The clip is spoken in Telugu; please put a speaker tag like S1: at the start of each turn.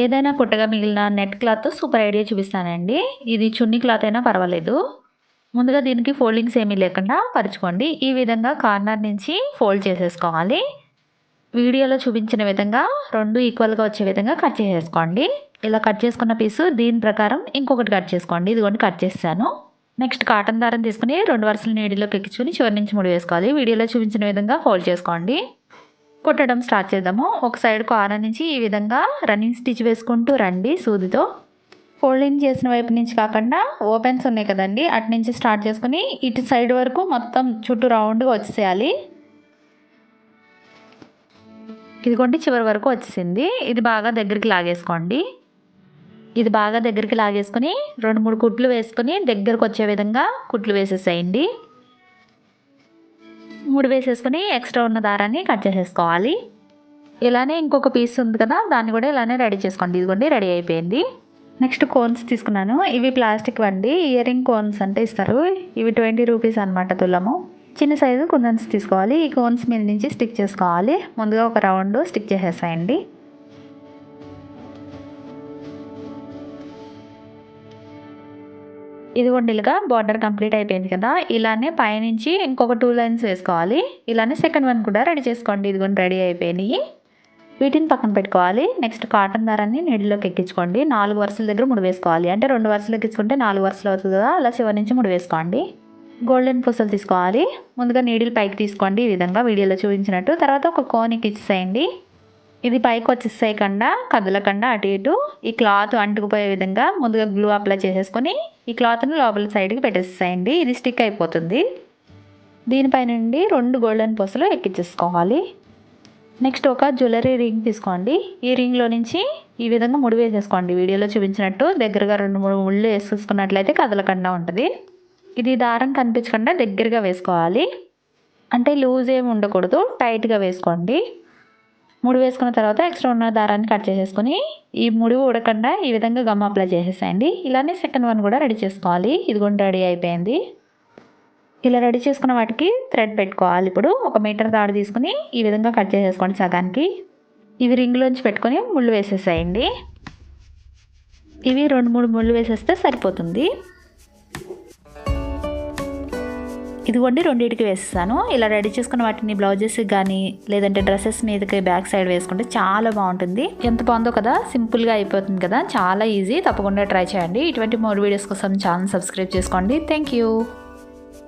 S1: ఏదైనా కుట్టగా మిగిలిన నెట్ క్లాత్ సూపర్ ఐడియా చూపిస్తానండి. ఇది చున్నీ క్లాత్ అయినా పర్వాలేదు. ముందుగా దీనికి ఫోల్డింగ్స్ ఏమీ లేకుండా పరుచుకోండి. ఈ విధంగా కార్నర్ నుంచి ఫోల్డ్ చేసేసుకోవాలి. వీడియోలో చూపించిన విధంగా రెండు ఈక్వల్గా వచ్చే విధంగా కట్ చేసేసుకోండి. ఇలా కట్ చేసుకున్న పీసు దీని ప్రకారం ఇంకొకటి కట్ చేసుకోండి. ఇదిగోండి కట్ చేస్తాను. నెక్స్ట్ కాటన్ దారం తీసుకుని రెండు వరుసలు నీడిలోకి ఎక్కించుకొని చివరి నుంచి ముడి వేసుకోవాలి. వీడియోలో చూపించిన విధంగా ఫోల్డ్ చేసుకోండి. కుట్టడం స్టార్ట్ చేద్దాము. ఒక సైడ్ కార్నర్ నుంచి ఈ విధంగా రన్నింగ్ స్టిచ్ వేసుకుంటూ రండి సూదితో. ఫోల్డింగ్ చేసిన వైపు నుంచి కాకుండా ఓపెన్స్ ఉన్నాయి కదండి అటు నుంచి స్టార్ట్ చేసుకుని ఇటు సైడ్ వరకు మొత్తం చుట్టూ రౌండ్గా వచ్చేయాలి ఇదిగోండి చివరి వరకు వచ్చేసింది. ఇది బాగా దగ్గరికి లాగేసుకోండి. ఇది బాగా దగ్గరికి లాగేసుకొని రెండు మూడు కుట్లు వేసుకుని దగ్గరకు వచ్చే విధంగా కుట్లు వేసేసేయండి. మూడు వేసేసుకొని ఎక్స్ట్రా ఉన్న దారాన్ని కట్ చేసేసుకోవాలి. ఇలానే ఇంకొక పీస్ ఉంది కదా దాన్ని కూడా ఇలానే రెడీ చేసుకోండి. ఇదిగోండి రెడీ అయిపోయింది. నెక్స్ట్ కోన్స్ తీసుకున్నాను. ఇవి ప్లాస్టిక్ వండి ఇయర్ రింగ్ కోన్స్ అంటే ఇస్తారు. ఇవి ట్వంటీ రూపీస్ అనమాట తులము. చిన్న సైజు కుందన్స్ తీసుకోవాలి. ఈ కోన్స్ మీద నుంచి స్టిక్ చేసుకోవాలి. ముందుగా ఒక రౌండ్ స్టిక్ చేసేసాయండి. ఇదిగోండి ఇలాగా బార్డర్ కంప్లీట్ అయిపోయింది కదా. ఇలానే పైనుంచి ఇంకొక టూ లైన్స్ వేసుకోవాలి. ఇలానే సెకండ్ వన్ కూడా రెడీ చేసుకోండి. ఇదిగోండి రెడీ అయిపోయినాయి. వీటిని పక్కన పెట్టుకోవాలి. నెక్స్ట్ కాటన్ దారాన్ని నీడిలోకి ఎక్కించుకోండి. నాలుగు వరుసల దగ్గర ముడి వేసుకోవాలి. అంటే రెండు వరుసలు ఎక్కించుకుంటే నాలుగు వరుసలు అవుతుంది కదా. అలా చివరి నుంచి ముడి వేసుకోండి. గోల్డెన్ పూసలు తీసుకోవాలి. ముందుగా నీడిల్ పైకి తీసుకోండి. ఈ విధంగా వీడియోలో చూపించినట్టు. తర్వాత ఒక కోన్ ఇచ్చేసేయండి. ఇది పైకి వచ్చేసేయకుండా కదలకుండా అటు ఇటు ఈ క్లాత్ అంటుకుపోయే విధంగా ముందుగా గ్లూ అప్లై చేసేసుకొని ఈ క్లాత్ని లోపల సైడ్కి పెట్టేసేయండి. ఇది స్టిక్ అయిపోతుంది. దీనిపై నుండి రెండు గోల్డెన్ పూసలు ఎక్కించేసుకోవాలి. నెక్స్ట్ ఒక జ్యువెలరీ రింగ్ తీసుకోండి. ఈ రింగ్లో నుంచి ఈ విధంగా ముడి వేసేసుకోండి. వీడియోలో చూపించినట్టు దగ్గరగా రెండు మూడు ముళ్ళు వేసేసుకున్నట్లయితే కదలకుండా ఉంటుంది. ఇది దారం కనిపించకుండా దగ్గరగా వేసుకోవాలి. అంటే లూజ్ ఏమి ఉండకూడదు. టైట్గా వేసుకోండి. ముడి వేసుకున్న తర్వాత ఎక్స్ట్రా ఉన్న దారాన్ని కట్ చేసేసుకొని ఈ ముడి ఉడకుండా ఈ విధంగా గమ్ అప్లై చేసేసేయండి. ఇలానే సెకండ్ వన్ కూడా రెడీ చేసుకోవాలి. ఇది కూడా రెడీ అయిపోయింది. ఇలా రెడీ చేసుకున్న వాటికి థ్రెడ్ పెట్టుకోవాలి. ఇప్పుడు ఒక మీటర్ తాడు తీసుకుని ఈ విధంగా కట్ చేసేసుకోండి సగానికి. ఇవి రింగులోంచి పెట్టుకొని ముళ్ళు వేసేసేయండి. ఇవి రెండు మూడు ముళ్ళు వేసేస్తే సరిపోతుంది. ఇదిగోండి రెండింటికి వేసేసాను. ఇలా రెడీ చేసుకున్న వాటిని బ్లౌజెస్ కానీ లేదంటే డ్రెస్సెస్ మీదకి బ్యాక్ సైడ్ వేసుకుంటే చాలా బాగుంటుంది. ఎంత బాగుందో కదా సింపుల్గా అయిపోతుంది కదా. చాలా ఈజీ తప్పకుండా ట్రై చేయండి. ఇటువంటి మోర్ వీడియోస్ కోసం ఛానల్ సబ్స్క్రైబ్ చేసుకోండి. Thank you